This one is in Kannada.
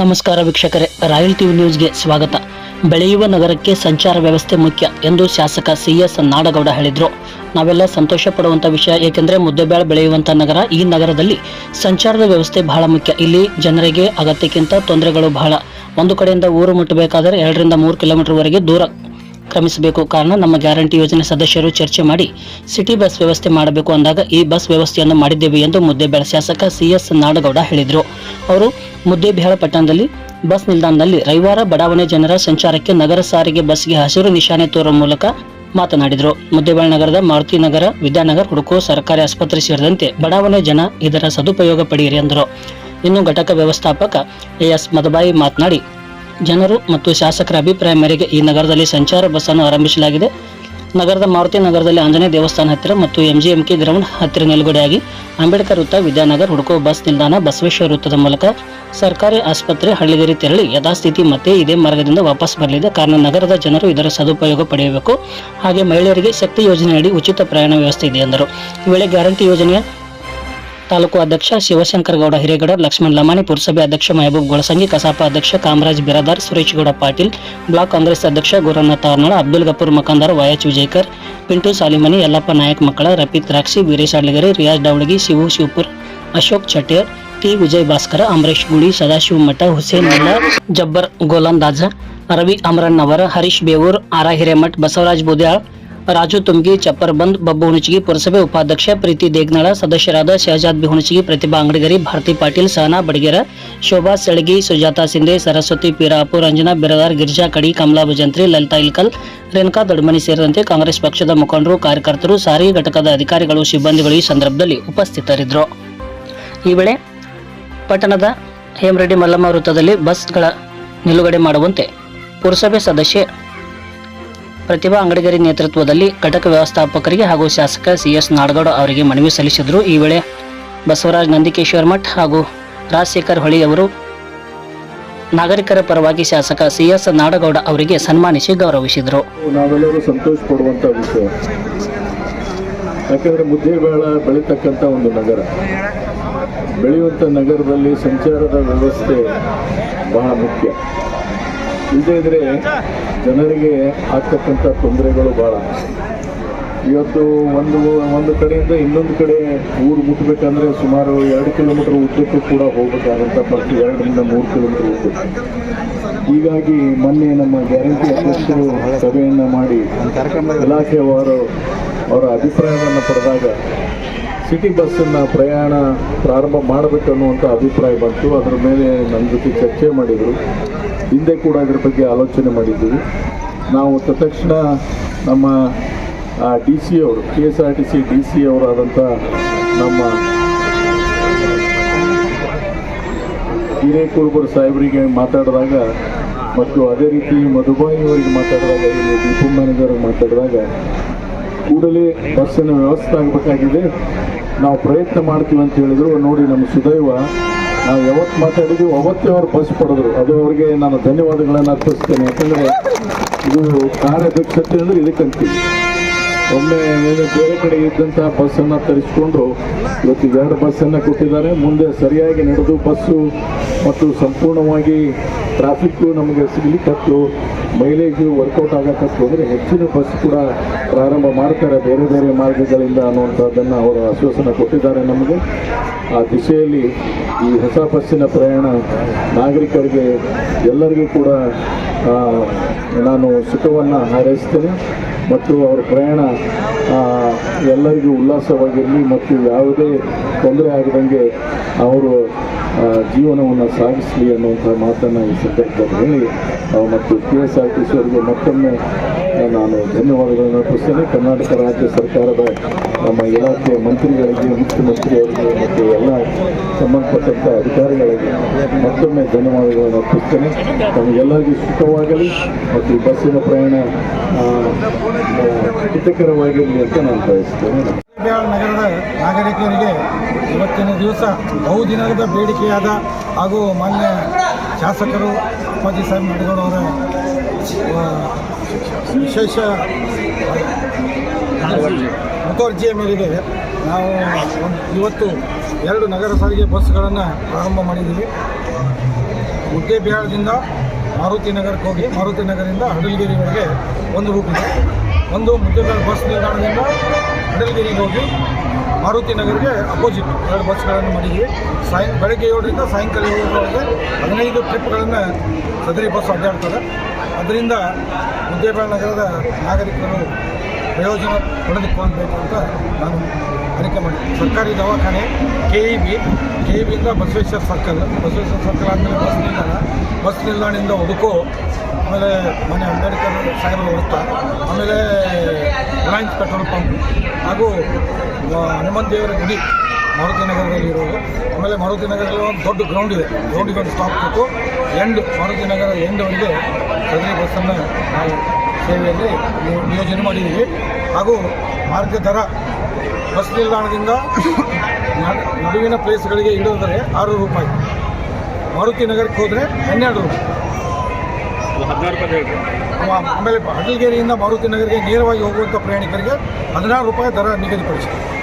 ನಮಸ್ಕಾರ ವೀಕ್ಷಕರೇ, ರಾಯಲ್ ಟಿವಿ ನ್ಯೂಸ್ಗೆ ಸ್ವಾಗತ. ಬೆಳೆಯುವ ನಗರಕ್ಕೆ ಸಂಚಾರ ವ್ಯವಸ್ಥೆ ಮುಖ್ಯ ಎಂದು ಶಾಸಕ ಸಿ ಎಸ್ ನಾಡಗೌಡ ಹೇಳಿದರು. ನಾವೆಲ್ಲ ಸಂತೋಷ ಪಡುವಂಥ ವಿಷಯ, ಏಕೆಂದರೆ ಮುದ್ದೆಬ್ಯಾಳ ಬೆಳೆಯುವಂಥ ನಗರ, ಈ ನಗರದಲ್ಲಿ ಸಂಚಾರದ ವ್ಯವಸ್ಥೆ ಬಹಳ ಮುಖ್ಯ. ಇಲ್ಲಿ ಜನರಿಗೆ ಅಗತ್ಯಕ್ಕಿಂತ ತೊಂದರೆಗಳು ಬಹಳ. ಒಂದು ಕಡೆಯಿಂದ ಊರು ಮುಟ್ಟಬೇಕಾದರೆ ಎರಡರಿಂದ ಮೂರು ಕಿಲೋಮೀಟರ್ವರೆಗೆ ದೂರ ಕ್ರಮಿಸಬೇಕು. ಕಾರಣ, ನಮ್ಮ ಗ್ಯಾರಂಟಿ ಯೋಜನೆ ಸದಸ್ಯರು ಚರ್ಚೆ ಮಾಡಿ ಸಿಟಿ ಬಸ್ ವ್ಯವಸ್ಥೆ ಮಾಡಬೇಕು ಅಂದಾಗ ಈ ಬಸ್ ವ್ಯವಸ್ಥೆಯನ್ನು ಮಾಡಿದ್ದೇವೆ ಎಂದು ಮುದ್ದೇಬೇಳ ಶಾಸಕ ಸಿ ಎಸ್ ನಾಡಗೌಡ ಹೇಳಿದರು. ಅವರು ಮುದ್ದೇಬೇಳ ಪಟ್ಟಣದಲ್ಲಿ ಬಸ್ ನಿಲ್ದಾಣದಲ್ಲಿ ರವಿವಾರ ಬಡಾವಣೆ ಜನರ ಸಂಚಾರಕ್ಕೆ ನಗರ ಸಾರಿಗೆ ಬಸ್ಗೆ ಹಸಿರು ನಿಶಾನೆ ತೋರುವ ಮೂಲಕ ಮಾತನಾಡಿದರು. ಮುದ್ದೇಬಾಳ ನಗರದ ಮಾರುತಿ ನಗರ, ವಿದ್ಯಾನಗರ್ ಹುಡುಕೋ ಸರ್ಕಾರಿ ಆಸ್ಪತ್ರೆ ಸೇರಿದಂತೆ ಬಡಾವಣೆ ಜನ ಇದರ ಸದುಪಯೋಗ ಪಡೆಯಿರಿ ಎಂದರು. ಇನ್ನು ಘಟಕ ವ್ಯವಸ್ಥಾಪಕ ಎಎಸ್ ಎಸ್ ಮದಬಾಯಿ ಮಾತನಾಡಿ, ಜನರು ಮತ್ತು ಶಾಸಕರ ಅಭಿಪ್ರಾಯ ಮೇರೆಗೆ ಈ ನಗರದಲ್ಲಿ ಸಂಚಾರ ಬಸ್ ಅನ್ನು ಆರಂಭಿಸಲಾಗಿದೆ. ನಗರದ ಮಾರುತಿ ನಗರದಲ್ಲಿ ಆಂಜನೇಯ ದೇವಸ್ಥಾನ ಹತ್ತಿರ ಮತ್ತು ಎಂಜಿಎಂಕೆ ಗ್ರೌಂಡ್ ಹತ್ತಿರ ನಿಲುಗಡೆಯಾಗಿ ಅಂಬೇಡ್ಕರ್ ವೃತ್ತ ವಿದ್ಯಾನಗರ್ ಹುಡುಕೋ ಬಸ್ ನಿಲ್ದಾಣ ಬಸವೇಶ್ವರ ವೃತ್ತದ ಮೂಲಕ ಸರ್ಕಾರಿ ಆಸ್ಪತ್ರೆ ಹಳ್ಳಿಗೇರಿ ತೆರಳಿ ಯಥಾಸ್ಥಿತಿ ಮತ್ತೆ ಇದೇ ಮಾರ್ಗದಿಂದ ವಾಪಸ್ ಬರಲಿದೆ. ಕಾರಣ ನಗರದ ಜನರು ಇದರ ಸದುಪಯೋಗ ಪಡೆಯಬೇಕು. ಹಾಗೆ ಮಹಿಳೆಯರಿಗೆ ಶಕ್ತಿ ಯೋಜನೆಯಡಿ ಉಚಿತ ಪ್ರಯಾಣ ವ್ಯವಸ್ಥೆ ಇದೆ ಎಂದರು. ಈ ವೇಳೆ ಗ್ಯಾರಂಟಿ ಯೋಜನೆಯ तालुका अध्यक्ष शिवशंकर गौड हिरेगड लक्ष्मण लमाणेपूर सभा अध्यक्ष महबूब गोळसंगी कसाप अध्यक्ष कामराज बिरादार सुरेश गौडा पाटील ब्लॉक काँग्रेस अध्यक्ष गोरवनाथ तारनाळ अब्दुल गपूर मकानदार वायच विजयकर पिंटू सालिमनी यल्लाप्पा नायक मकळा रपी राक्षी वीरेश अडलगरे रियाज डावडगी शिवू शिवपूर अशोक छटेर टी विजय भास्कर अमरेश गुडी सदाशिव मठ हुसेन मुल्ला जब्बर गोलंदाज रवी अमरण नवर हरीश बेवूर आरा हिरेमठ बसवराज बोद्याळ ರಾಜು ತುಮ್ಗಿ ಚಪ್ಪರ್ ಬಂದ್, ಬಬ್ಬು ಹುಣಚಗಿ ಪುರಸಭೆ ಉಪಾಧ್ಯಕ್ಷ, ಪ್ರೀತಿ ದೇಗ್ನಾಳ, ಸದಸ್ಯರಾದ ಶಹಜಾದ್ ಬಿ ಪ್ರತಿಭಾ ಅಂಗಡಿಗರಿ, ಭಾರತಿ ಪಾಟೀಲ್, ಸಹನಾ ಬಡಗೇರ, ಶೋಭಾ ಸೆಳಗಿ, ಸುಜಾತಾ ಸಿಂಧೆ, ಸರಸ್ವತಿ ಪೀರಾಪುರ್, ಅಂಜನಾ ಬಿರದಾರ್, ಗಿರ್ಜಾ ಕಡಿ, ಕಮಲಾ ಭಜಂತ್ರಿ, ಲಲಿತಾ ಇಲ್ಕಲ್, ರೇಣುಕಾ ದೊಡ್ಮನಿ ಸೇರಿದಂತೆ ಕಾಂಗ್ರೆಸ್ ಪಕ್ಷದ ಮುಖಂಡರು, ಕಾರ್ಯಕರ್ತರು ಸಾರಿಗೆ ಘಟಕದ ಅಧಿಕಾರಿಗಳು, ಸಿಬ್ಬಂದಿಗಳು ಈ ಸಂದರ್ಭದಲ್ಲಿ ಉಪಸ್ಥಿತರಿದ್ದರು. ಈ ವೇಳೆ ಪಟ್ಟಣದ ಹೇಮರೆಡ್ಡಿ ಮಲ್ಲಮ್ಮ ವೃತ್ತದಲ್ಲಿ ಬಸ್ಗಳ ನಿಲುಗಡೆ ಮಾಡುವಂತೆ ಪುರಸಭೆ ಸದಸ್ಯೆ ಪ್ರತಿಭಾ ಅಂಗಡಿಗರಿ ನೇತೃತ್ವದಲ್ಲಿ ಘಟಕ ವ್ಯವಸ್ಥಾಪಕರಿಗೆ ಹಾಗೂ ಶಾಸಕ ಸಿ ಎಸ್ ನಾಡಗೌಡ ಅವರಿಗೆ ಮನವಿ ಸಲ್ಲಿಸಿದರು. ಈ ವೇಳೆ ಬಸವರಾಜ್ ನಂದಿಕೇಶ್ವರ ಮಠ್ ಹಾಗೂ ರಾಜಶೇಖರ್ ಹೊಳಿ ಅವರು ನಾಗರಿಕರ ಪರವಾಗಿ ಶಾಸಕ ಸಿ ಎಸ್ ನಾಡಗೌಡ ಅವರಿಗೆ ಸನ್ಮಾನಿಸಿ ಗೌರವಿಸಿದರು. ನಾವೆಲ್ಲರೂ ಸಂತೋಷ ವಿಷಯ. ಒಂದು ನಗರ. ಬೆಳೆಯುವಂಥ ನಗರದಲ್ಲಿ ಸಂಚಾರದ ವ್ಯವಸ್ಥೆ ಬಹಳ ಮುಖ್ಯ. ಇಲ್ಲದೇ ಇದ್ರೆ ಜನರಿಗೆ ಆಗ್ತಕ್ಕಂಥ ತೊಂದರೆಗಳು ಭಾಳ ಇವತ್ತು ಒಂದು ಒಂದು ಕಡೆಯಿಂದ ಇನ್ನೊಂದು ಕಡೆ ಊರು ಮುಟ್ಟಬೇಕಂದ್ರೆ ಸುಮಾರು ಎರಡು ಕಿಲೋಮೀಟರ್ ಉದ್ದಕ್ಕೂ ಕೂಡ ಹೋಗಬೇಕಾದಂಥ ಪರಿಸ್ಥಿತಿ, ಎರಡರಿಂದ ಮೂರು ಕಿಲೋಮೀಟರ್ ಉದ್ದ ಹೀಗಾಗಿ ಮೊನ್ನೆ ನಮ್ಮ ಗ್ಯಾರಂಟಿ ಅಧ್ಯಕ್ಷರು ಸಭೆಯನ್ನು ಮಾಡಿ ಇಲಾಖೆಯವರು ಅವರ ಅಭಿಪ್ರಾಯವನ್ನು ಪಡೆದಾಗ ಸಿಟಿ ಬಸ್ಸನ್ನು ಪ್ರಯಾಣ ಪ್ರಾರಂಭ ಮಾಡಬೇಕು ಅನ್ನುವಂಥ ಅಭಿಪ್ರಾಯ ಬಂತು. ಅದರ ಮೇಲೆ ನನ್ನ ಜೊತೆ ಚರ್ಚೆ ಮಾಡಿದರು. ಹಿಂದೆ ಕೂಡ ಇದ್ರ ಬಗ್ಗೆ ಆಲೋಚನೆ ಮಾಡಿದ್ದೀವಿ. ನಾವು ತಕ್ಷಣ ನಮ್ಮ ಡಿ ಸಿ ಅವರು, K S R T C D C ಅವರಾದಂಥ ನಮ್ಮ ಹಿರೇಕುಳಬರ್ ಸಾಹೇಬರಿಗೆ ಮಾತಾಡಿದಾಗ ಮತ್ತು ಅದೇ ರೀತಿ ಮಧುಬಾಯಿ ಅವರಿಗೆ ಮಾತಾಡಿದಾಗ, ಇಲ್ಲಿ ದೀಪಮ್ಮನಿಗರಿಗೆ ಮಾತಾಡಿದಾಗ ಕೂಡಲೇ ಬಸ್ಸಿನ ವ್ಯವಸ್ಥೆ ಆಗಬೇಕಾಗಿದೆ. ನಾವು ಪ್ರಯತ್ನ ಮಾಡ್ತೀವಿ ಅಂತ ಹೇಳಿದ್ರು. ನೋಡಿ, ನಮ್ಮ ಸುದೈವ ನಾವು ಯಾವತ್ತು ಮಾತಾಡಿದ್ವಿ, ಅವತ್ತೇ ಅವ್ರು ಬಸ್ ಪಡೆದ್ರು ಅದು ಅವ್ರಿಗೆ ನಾನು ಧನ್ಯವಾದಗಳನ್ನು ಅರ್ಪಿಸ್ತೇನೆ. ಯಾಕಂದರೆ ಇದು ಕಾರ್ಯದಕ್ಷತೆ ಅಂದರೆ ಇದಕ್ಕಂತೀವಿ ಒಮ್ಮೆ ನೀನು ಬೇರೆ ಕಡೆ ಇದ್ದಂಥ ಬಸ್ಸನ್ನು ತರಿಸ್ಕೊಂಡು ಇವತ್ತು ಎರಡು ಬಸ್ಸನ್ನು ಕೊಟ್ಟಿದ್ದಾರೆ. ಮುಂದೆ ಸರಿಯಾಗಿ ನಡೆದು ಬಸ್ಸು ಮತ್ತು ಸಂಪೂರ್ಣವಾಗಿ ಟ್ರಾಫಿಕ್ಕು ನಮಗೆ ಸಿಗ್ಲಿಕ್ಕತ್ತು ಮೈಲೇಜು ವರ್ಕೌಟ್ ಆಗಕ್ಕತ್ತು ಅಂದರೆ ಹೆಚ್ಚಿನ ಬಸ್ ಕೂಡ ಪ್ರಾರಂಭ ಮಾಡ್ತಾರೆ ಬೇರೆ ಬೇರೆ ಮಾರ್ಗಗಳಿಂದ ಅನ್ನುವಂಥದ್ದನ್ನು ಅವರು ಆಶ್ವಾಸನೆ ಕೊಟ್ಟಿದ್ದಾರೆ ನಮಗೆ. ಆ ದಿಶೆಯಲ್ಲಿ ಈ ಹೊಸ ಬಸ್ಸಿನ ಪ್ರಯಾಣ ನಾಗರಿಕರಿಗೆ ಎಲ್ಲರಿಗೂ ಕೂಡ ನಾನು ಸುಖವನ್ನು ಹಾರೈಸ್ತೇನೆ. ಮತ್ತು ಅವರ ಪ್ರಯಾಣ ಎಲ್ಲರಿಗೂ ಉಲ್ಲಾಸವಾಗಿರಲಿ ಮತ್ತು ಯಾವುದೇ ತೊಂದರೆ ಆಗದಂಗೆ ಅವರು ಜೀವನವನ್ನು ಸಾಗಿಸಲಿ ಅನ್ನುವಂಥ ಮಾತನ್ನು ಈ ಸಂದರ್ಭದಲ್ಲಿ ಹೇಳಿ ಮತ್ತು K S R T C ಅವರಿಗೆ ಮತ್ತೊಮ್ಮೆ ನಾನು ಧನ್ಯವಾದಗಳನ್ನು ಅರ್ಪಿಸ್ತೇನೆ ಕರ್ನಾಟಕ ರಾಜ್ಯ ಸರ್ಕಾರದ ನಮ್ಮ ಇಲಾಖೆಯ ಮಂತ್ರಿಗಳಿಗೆ ಮುಖ್ಯಮಂತ್ರಿಯವರಿಗೆ ಮತ್ತು ಎಲ್ಲ ಸಂಬಂಧಪಟ್ಟಂಥ ಅಧಿಕಾರಿಗಳಿಗೆ ಮತ್ತೊಮ್ಮೆ ಧನ್ಯವಾದಗಳನ್ನು ಅರ್ಪಿಸ್ತೇನೆ ನಮಗೆಲ್ಲರಿಗೂ ಸುಖವಾಗಲಿ ಮತ್ತು ಬಸ್ಸಿನ ಪ್ರಯಾಣ ಹಿತಕರವಾಗಿರಲಿ ಅಂತ ನಾನು ಬಯಸ್ತೇನೆ. ನಗರದ ನಾಗರಿಕರಿಗೆ ಇವತ್ತಿನ ದಿವಸ ಬಹುದಿನದ ಬೇಡಿಕೆಯಾದ ಹಾಗೂ ಮಾನ್ಯ ಶಾಸಕರು ಅಪ್ಪಾಜಿ ಸಾಹೇಬ್ ಆ, ವಿಶೇಷ. ಮುಖರ್ಜಿಯ ಮೇಲಿದೆ ನಾವು ಒಂದು ಇವತ್ತು ಎರಡು ನಗರ ಸಾರಿಗೆ ಬಸ್ಗಳನ್ನು ಪ್ರಾರಂಭ ಮಾಡಿದ್ದೀವಿ. ಮುದ್ದೇಬಿಹಾಳದಿಂದ ಮಾರುತಿ ನಗರಕ್ಕೆ ಹೋಗಿ ಮಾರುತಿ ನಗರದಿಂದ ಹಡಲಗಿರಿವರೆಗೆ ಒಂದು ರೂಟ್ ಇದೆ. ಒಂದು ಮುದ್ದೇಬಿಹಾಳ ಬಸ್ ನಿಲ್ದಾಣದಿಂದ ಹಡಲಗಿರಿಗೆ ಹೋಗಿ ಮಾರುತಿ ನಗರಿಗೆ ಅಪೋಸಿಟ್ ಎರಡು ಬಸ್ಗಳನ್ನು ಮಾಡಿದ್ವಿ. ಸಾಯಂ ಬೆಳಗ್ಗೆ ಏಳರಿಂದ ಸಾಯಂಕಾಲ ಏಳರವರೆಗೆ ಹದಿನೈದು ಟ್ರಿಪ್ಗಳನ್ನು ಸದರಿ ಬಸ್ ಅಡ್ಡಾಡ್ತದೆ. ಅದರಿಂದ ಮುದ್ದೇಬಿಹಾಳ ನಗರದ ನಾಗರಿಕರು ಪ್ರಯೋಜನ ಪಡೆದುಕೊಳ್ಬೇಕು ಅಂತ ನಾನು ಅರಿಕೆ ಮಾಡಿದ್ದೆ. ಸರ್ಕಾರಿ ದವಾಖಾನೆ K E B K E ಬಿಯಿಂದ Basaveshwara circle. Basaveshwara circle ಆದಮೇಲೆ ಬಸ್ ನಿಲ್ದಾಣ. ಬಸ್ ನಿಲ್ದಾಣದಿಂದ ಹುಡುಕೋ ಆಮೇಲೆ ಮನೆ ಅಂಬೇಡ್ಕರ್ ಸಾಗರ ವೃತ್ತ ಆಮೇಲೆ ರಿಲಯನ್ಸ್ ಪೆಟ್ರೋಲ್ ಪಂಪ್. ಹಾಗೂ ಹನುಮಂತ ದೇವರ ಗುಡಿ. ಮಾರುತಿ ನಗರದಲ್ಲಿ ಇರೋದು. ಆಮೇಲೆ ಮಾರುತಿ ನಗರದಲ್ಲಿ ಒಂದು ದೊಡ್ಡ ಗ್ರೌಂಡ್ ಇದೆ. ಗ್ರೌಂಡಿಗೆ ಒಂದು ಸ್ಟಾಪ್ ಕೊಟ್ಟು ಎಂಡ್ ಮಾರುತಿ ನಗರ ಎಂಡ್ವರೆಗೆ ಸದರಿ ಬಸ್ಸನ್ನು ನಾವು ಸೇವೆಯಲ್ಲಿ ನಿಯೋ- ನಿಯೋಜನೆ ಮಾಡಿದ್ದೀವಿ. ಹಾಗೂ ಮಾರ್ಗ ದರ ಬಸ್ ನಿಲ್ದಾಣದಿಂದ ನಡ್- ನಡುವಿನ ಪ್ಲೇಸ್ಗಳಿಗೆ ಇಳಿದ್ರೆ ಆರು ರೂಪಾಯಿ. ಮಾರುತಿ ನಗರಕ್ಕೆ ಹೋದರೆ ಹನ್ನೆರಡು ರೂಪಾಯಿ. ಆಮೇಲೆ ಹಡಲ್ಗೇರಿಯಿಂದ ಮಾರುತಿ ನಗರಿಗೆ ನೇರವಾಗಿ ಹೋಗುವಂಥ ಪ್ರಯಾಣಿಕರಿಗೆ ಹದಿನಾರು ರೂಪಾಯಿ ದರ ನಿಗದಿಪಡಿಸಿದೆ.